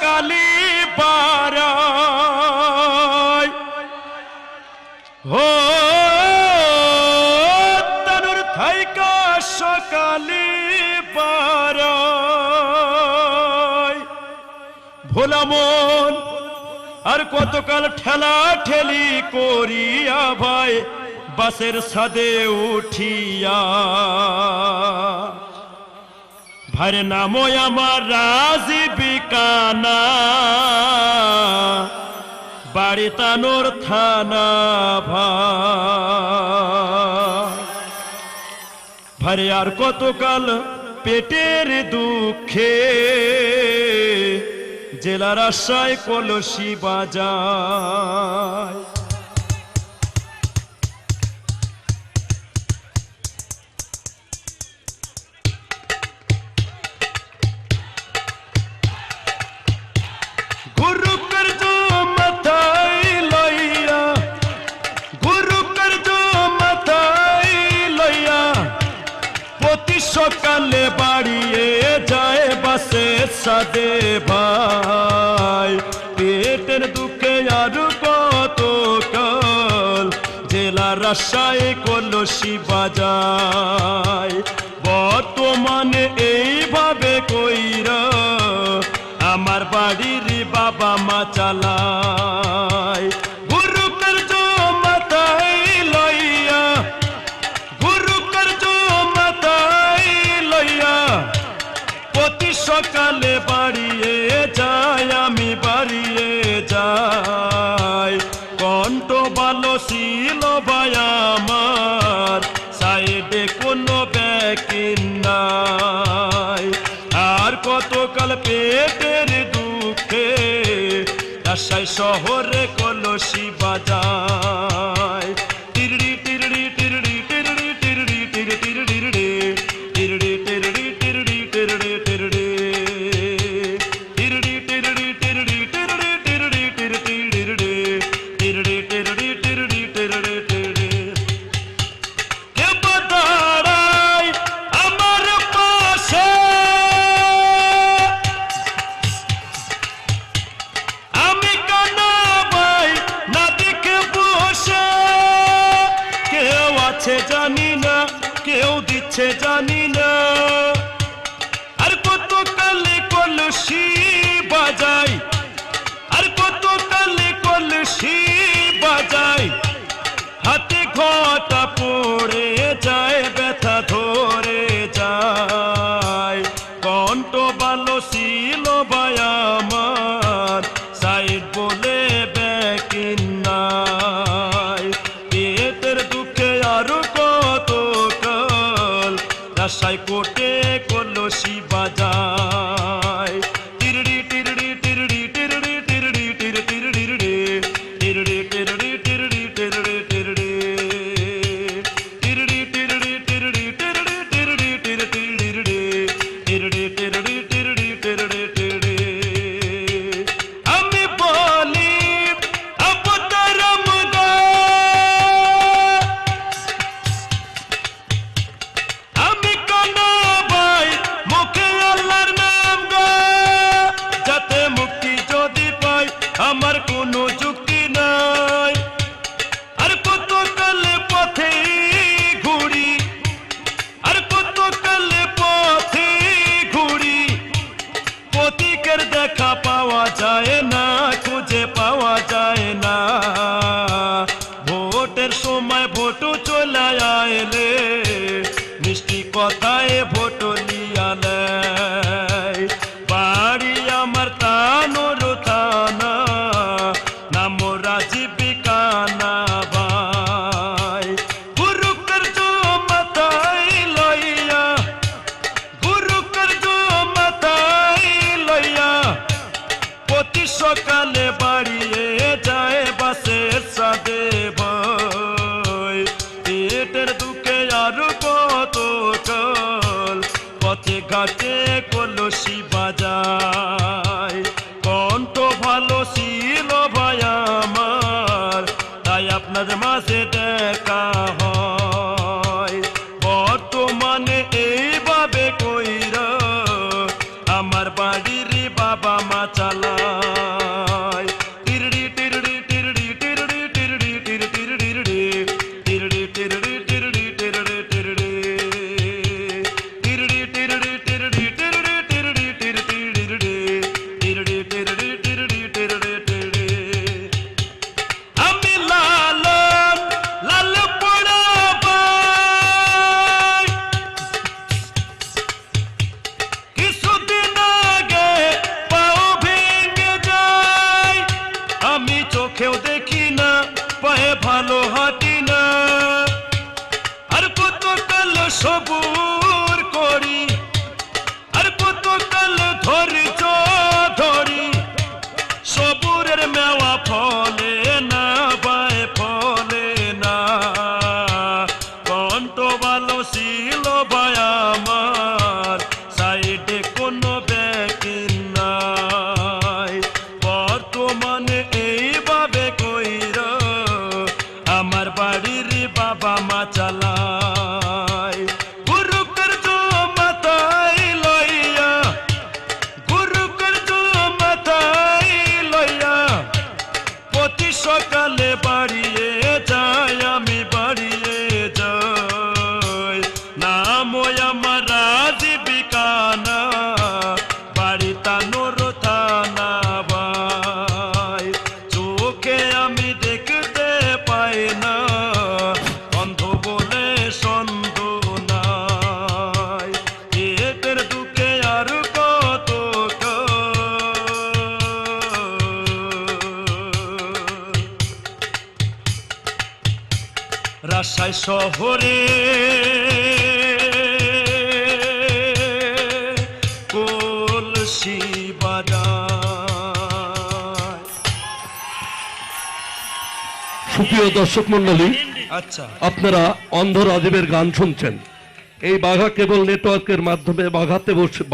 কালী পার হো, তনুর থাইকা সকালী পার ভোলা মন, আর কতকাল ঠেলা ঠেলি করিয়া ভাই, বাসের সাদে উঠিয়া ভাইরে নামো আমার রাজি বিকানা। বাড়ি তানোর থানা ভারে আর কতকাল পেটের দুঃখে। জেলার আশায় কলসি বাজায়। সাদে ভাই, পেটের দুঃখে আর কত কাল? জেলা রাশাই করল বাজায় বর্তমানে এইভাবে কইরা আমার বাড়ির বাবা মা চালা পেটের দুঃখে রাজশাহী শহরে কলসি বাজার। ഞാനിൽ আশায় কোটে কলসি শিবাজা সকালে বাড়িয়ে যায় বাসের সাদে পেটের আর কত পথে ঘাটে কলসি বাজায়। কণ্ঠ ভালো ছিল ভাই আমার, তাই আপনার মাঝে দেখা হয়। বর্তমানে এইভাবে কইরা আমার বাড়ি সবুর করি, আর কতকাল ধৈর্য ধরি সবুরের মেওয়া ফলে না, পায় ফলে না। কণ্ঠ ভালো ছিল আমার, সাইডে কোনো ব্যাকিন নাই। বর্তমানে এইভাবে কইর, আমার বাড়ি চলে পারি যায় শহরে। কলসি সুপ্রিয় দর্শক মন্ডলী আচ্ছা। আপনারা অন্ধ রাজীবের গান শুনছেন। এই বাঘা কেবল নেটওয়ার্কের মাধ্যমে বাঘাতে বসে